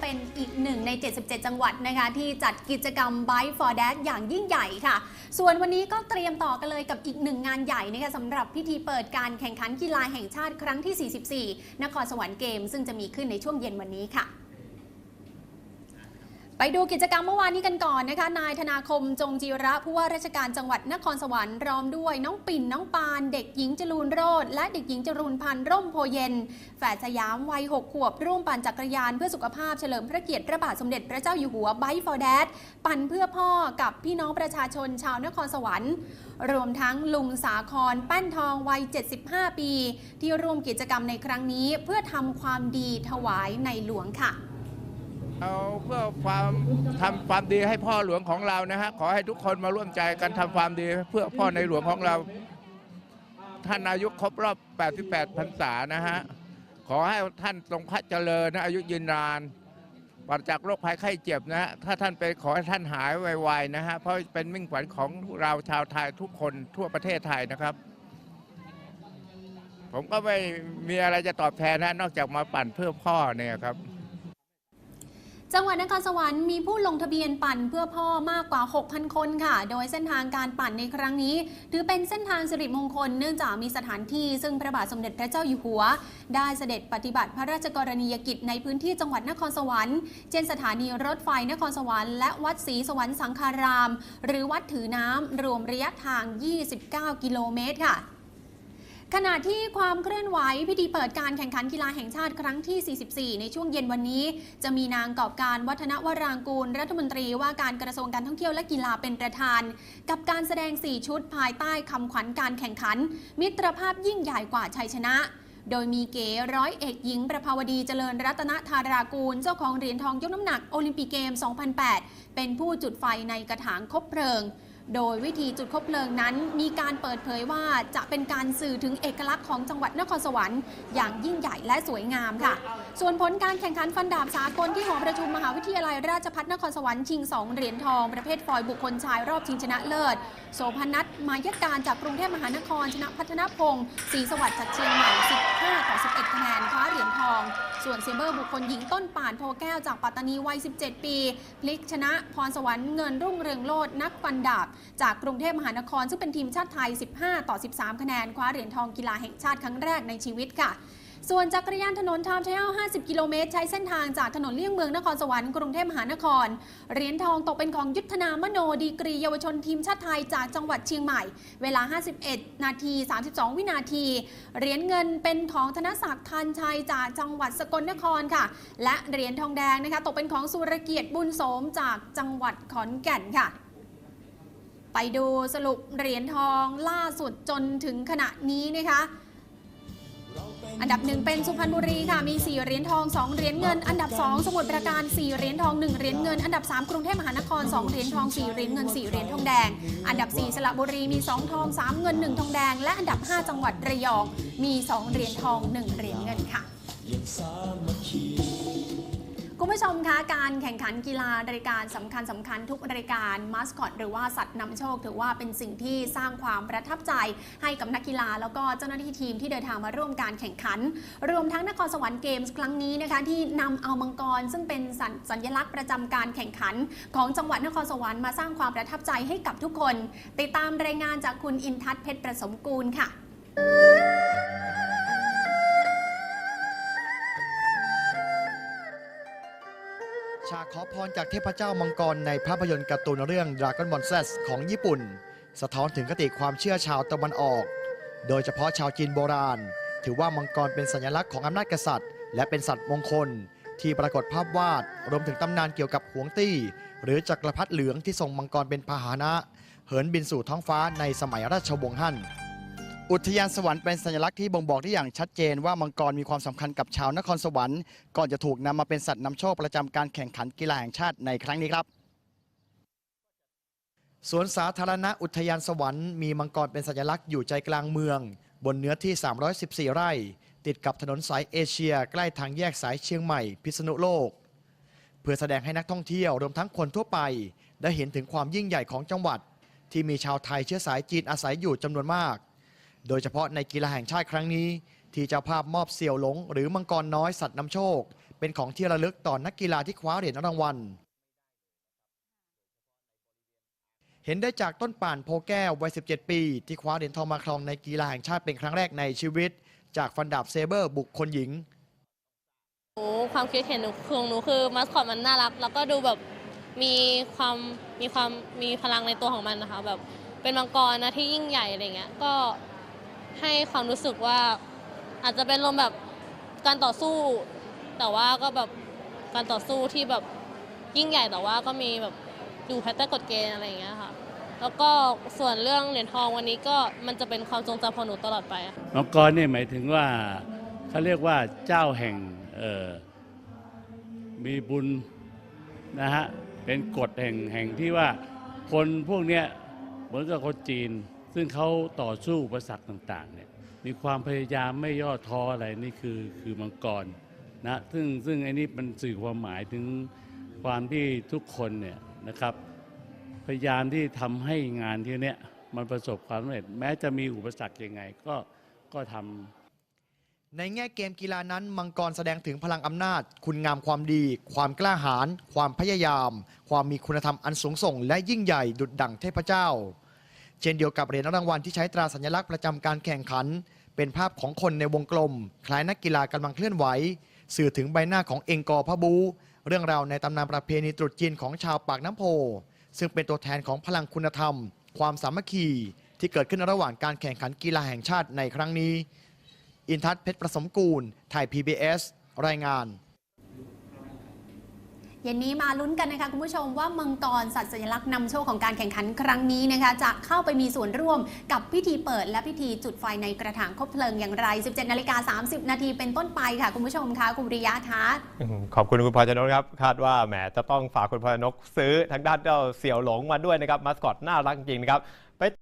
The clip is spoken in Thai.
เป็นอีกหนึ่งใน 77 จังหวัดนะคะที่จัดกิจกรรม Bike for Dad อย่างยิ่งใหญ่ค่ะ ส่วนวันนี้ก็เตรียมต่อกันเลยกับอีกหนึ่งงานใหญ่นะคะสำหรับพิธีเปิดการแข่งขันกีฬาแห่งชาติครั้งที่ 44 นครสวรรค์เกม ซึ่งจะมีขึ้นในช่วงเย็นวันนี้ค่ะ ไปดูกิจกรรมเมื่อวานนี้กันก่อนนะคะ นายธนาคมจงจีระผู้ว่าราชการจังหวัดนครสวรรค์ร้อมด้วยน้องปิ่นน้องปาน เด็กหญิงจรูนโรดและเด็กหญิงจรูนพันธ์ร่มโพเย็น แฝดสยามวัย6ขวบ ร่วมปั่นจักรยานเพื่อสุขภาพเฉลิมพระเกียรติพระบาทสมเด็จพระเจ้าอยู่หัวไบฟอร์แดดปั่นเพื่อพ่อกับพี่น้องประชาชนชาวนครสวรรค์ รวมทั้งลุงสาครแป้นทองวัย 75 ปี ที่ร่วมกิจกรรมในครั้งนี้เพื่อทำความดีถวายในหลวงค่ะ เอาเพื่อความทำความดีให้พ่อหลวงของเรานะฮะขอให้ทุกคนมาร่วมใจกันทำความดีเพื่อพ่อในหลวงของเรา ท่านอายุครบรอบ 88 พรรษานะฮะขอให้ท่านทรงพระเจริญนะอายุยืนนานปราศจากโรคภัยไข้เจ็บนะฮะถ้าท่านไปขอให้ท่านหายไวๆนะฮะเพราะเป็นมิ่งขวัญของเราชาวไทยทุกคนทั่วประเทศไทยนะครับ ผมก็ไม่มีอะไรจะตอบแทนนะนอกจากมาปั่นเพื่อพ่อเนี่ยครับ จังหวัดนครสวรรค์มีผู้ลงทะเบียนปั่นเพื่อพ่อมากกว่า 6,000 คนค่ะ โดยเส้นทางการปั่นในครั้งนี้ ถือเป็นเส้นทางสิริมงคลเนื่องจากมีสถานที่ซึ่งพระบาทสมเด็จพระเจ้าอยู่หัว ได้เสด็จปฏิบัติพระราชกรณียกิจในพื้นที่จังหวัดนครสวรรค์ เช่นสถานีรถไฟนครสวรรค์และวัดศรีสวรรค์สังฆาราม หรือวัดถือน้ำรวมระยะทาง 29 กิโลเมตรค่ะ ขณะที่ความเคลื่อนไหวพิธีเปิดการแข่งขันกีฬาแห่งชาติครั้งที่ 44 ในช่วงเย็นวันนี้ จะมีนางกอบการวัฒนวรางกูล รัฐมนตรีว่าการกระทรวงการท่องเที่ยวและกีฬาเป็นประธาน กับการแสดง 4 ชุดภายใต้คำขวัญการแข่งขัน มิตรภาพยิ่งใหญ่กว่าชัยชนะ โดยมีเก๋ร้อยเอกหญิง ประภาวดีเจริญรัตนธารากูล เจ้าของเหรียญทองยกน้ำหนักโอลิมปิกเกม 2008 เป็นผู้จุดไฟในกระถางคบเพลิง โดยวิธีจุดคบเพลิงนั้น มีการเปิดเผยว่าจะเป็นการสื่อถึงเอกลักษณ์ของจังหวัดนครสวรรค์อย่างยิ่งใหญ่และสวยงามค่ะ ส่วนผลการแข่งขันฟันดาบสากลที่หอประชุมมหาวิทยาลัยราชภัฏนครสวรรค์ชิง 2 เหรียญทอง ประเภทฟอยบุคคลชายรอบชิงชนะเลิศ โสพนัทมายการจากกรุงเทพมหานคร ชนะพัฒนพงศ์ศรีสวัสดิ์จากเชียงใหม่ 15 ต่อ 11 คะแนนคว้าเหรียญทอง ส่วนเซเบอร์บุคคลหญิงต้นป่านโพแก้วจากปัตตานีวัย 17 ปี พลิกชนะพรสวรรค์เงินรุ่งเรืองโลดนักฟันดาบจากกรุงเทพมหานครซึ่งเป็นทีมชาติไทย 15 ต่อ 13 คะแนน คว้าเหรียญทองกีฬาแห่งชาติครั้งแรกในชีวิตค่ะส่วนจักรยานถนนทามเทล50 กิโลเมตร ใช้เส้นทางจากถนนเลี่ยงเมืองนครสวรรค์กรุงเทพมหานคร เหรียญทองตกเป็นของยุทธนามโนดีกรีเยาวชนทีมชาติไทยจากจังหวัดเชียงใหม่ เวลา 51 นาที 32 วินาที เหรียญเงินเป็นของธนศักดิ์ทันชัยจากจังหวัดสกลนครค่ะ และเหรียญทองแดงนะคะตกเป็นของสุรเกียรติบุญโสมจากจังหวัดขอนแก่นค่ะ ไปดูสรุปเหรียญทองล่าสุดจนถึงขณะนี้นะคะอันดับหนึ่งเป็นสุพรรณบุรีค่ะ มี 4 เหรียญทอง 2 เหรียญเงิน อันดับ 2 สมุทรปราการ 4 เหรียญทอง 1 เหรียญเงิน อันดับ 3 กรุงเทพมหานคร 2 เหรียญทอง 4 เหรียญเงิน 4 เหรียญทองแดง อันดับ 4 สระบุรีมี 2 ทอง 3 เงิน 1 ทองแดง และอันดับ 5 จังหวัดระยอง มี 2 เหรียญทอง 1 เหรียญเงินค่ะ คุณผู้ชมคะการแข่งขันกีฬารายการสำคัญสำคัญทุกรายการมาสคอตหรือว่าสัตว์นำโชค ถือว่าเป็นสิ่งที่สร้างความประทับใจให้กับนักกีฬา แล้วก็เจ้าหน้าที่ทีมที่เดินทางมาร่วมการแข่งขัน รวมทั้งนครสวรรค์เกมส์ครั้งนี้นะคะที่นำเอามังกร ซึ่งเป็นสัญสญลักษณ์ประจำการแข่งขัน ของจังหวัดนครสวรรค์มาสร้างความประทับใจให้กับทุกคน ติดตามรายงานจากคุณอินทัศน์เพชรประสมกูลค่ะ ฉากขอพรจากเทพเจ้ามังกรในภาพยนตร์การ์ตูนเรื่อง Dragon Ball Z ของญี่ปุ่น สะท้อนถึงคติความเชื่อชาวตะวันออก โดยเฉพาะชาวจีนโบราณ ถือว่ามังกรเป็นสัญลักษณ์ของอำนาจกษัตริย์ และเป็นสัตว์มงคล ที่ปรากฏภาพวาด รวมถึงตำนานเกี่ยวกับหวงตี้ หรือจักรพรรดิเหลืองที่ทรงมังกรเป็นพาหนะ เหินบินสู่ท้องฟ้าในสมัยราชวงศ์ฮั่น อุทยานสวรรค์เป็นสัญลักษณ์ที่บ่งบอกได้อย่างชัดเจนว่ามังกรมีความสำคัญกับชาวนครสวรรค์ก่อนจะถูกนำมาเป็นสัตว์นำโชคประจำการแข่งขันกีฬาแห่งชาติในครั้งนี้ครับสวนสาธารณะอุทยานสวรรค์มีมังกรเป็นสัญลักษณ์อยู่ใจกลางเมือง บนเนื้อที่ 314 ไร่ ติดกับถนนสายเอเชีย ใกล้ทางแยกสายเชียงใหม่ พิษณุโลก เพื่อแสดงให้นักท่องเที่ยวรวมทั้งคนทั่วไป ได้เห็นถึงความยิ่งใหญ่ของจังหวัด ที่มีชาวไทยเชื้อสายจีนอาศัยอยู่จำนวนมาก โดยเฉพาะในกีฬาแห่งชาติครั้งนี้ ที่เจ้าภาพมอบเสี่ยวหลง หรือมังกรน้อยสัตว์นำโชค เป็นของที่ระลึกต่อนักกีฬาที่คว้าเหรียญรางวัล เห็นได้จากต้นป่านโพแก้ววัย 17 ปี ที่คว้าเหรียญทองมาครองในกีฬาแห่งชาติเป็นครั้งแรกในชีวิต จากฟันดาบเซเบอร์ บุคคลหญิงหนูความคิดเห็นของหนูคือมาสคอตมันน่ารัก แล้วก็ดูแบบมีความมีความมีพลังในตัวของมันนะคะ แบบเป็นมังกรนะที่ยิ่งใหญ่อะไรเงี้ยก็ ให้ความรู้สึกว่าอาจจะเป็นลมแบบการต่อสู้ แต่ว่าก็แบบการต่อสู้ที่แบบยิ่งใหญ่แต่ว่าก็มีแบบอยู่ภายใต้กฎเกณฑ์อะไรอย่างเงี้ยค่ะ แล้วก็ส่วนเรื่องเหรียญทองวันนี้ก็มันจะเป็นความทรงจำของหนูตลอดไปอะมังกรเนี่ยหมายถึงว่าเขาเรียกว่าเจ้าแห่งเอ่อมีบุญนะฮะเป็นกฎแห่งแห่งที่ว่าคนพวกเนี้ยเหมือนกับคนจีน ซึ่งเขาต่อสู้อุปสรรคต่างๆเนี่ยมีความพยายามไม่ย่อท้ออะไรนี่คือคือมังกรนะซึ่งซึ่งไอ้นี่มันสื่อความหมายถึงความที่ทุกคนเนี่ยนะครับ พยายามที่ทำให้งานที่เนี้ยมันประสบความสำเร็จ แม้จะมีอุปสรรคยังไงก็ก็ทำในแง่เกมกีฬานั้น มังกรแสดงถึงพลังอำนาจ คุณงามความดี ความกล้าหาญความพยายาม ความมีคุณธรรมอันสูงส่ง และยิ่งใหญ่ดุจดั่งเทพเจ้า เช่นเดียวกับเหรียญรางวัลที่ใช้ตราสัญลักษณ์ประจำการแข่งขัน เป็นภาพของคนในวงกลม คล้ายนักกีฬากำลังเคลื่อนไหว สื่อถึงใบหน้าของเองกอพระบู เรื่องราวในตำนานประเพณีตรุษจีนของชาวปากน้ำโพ ซึ่งเป็นตัวแทนของพลังคุณธรรม ความสามัคคี ที่เกิดขึ้นระหว่างการแข่งขันกีฬาแห่งชาติในครั้งนี้ อินทัศน์เพชรประสมกูลไทย PBS รายงาน เย็นนี้มาลุ้นกันนะคะคุณผู้ชมว่ามังกรสัตว์สัญลักษณ์นำโชคของการแข่งขันครั้งนี้นะคะจะเข้าไปมีส่วนร่วมกับพิธีเปิดและพิธีจุดไฟในกระถางคบเพลิงอย่างไร 17 นาฬิกา 30 นาทีเป็นต้นไปค่ะ คุณผู้ชมคะคุณริยะคะอืมขอบคุณคุณพลอยชนกครับ คาดว่าแหมจะต้องฝากคุณพลอยชนกซื้อทางด้านเจ้าเสี่ยวหลงมาด้วยนะครับมาสคอตน่ารักจริงนะครับ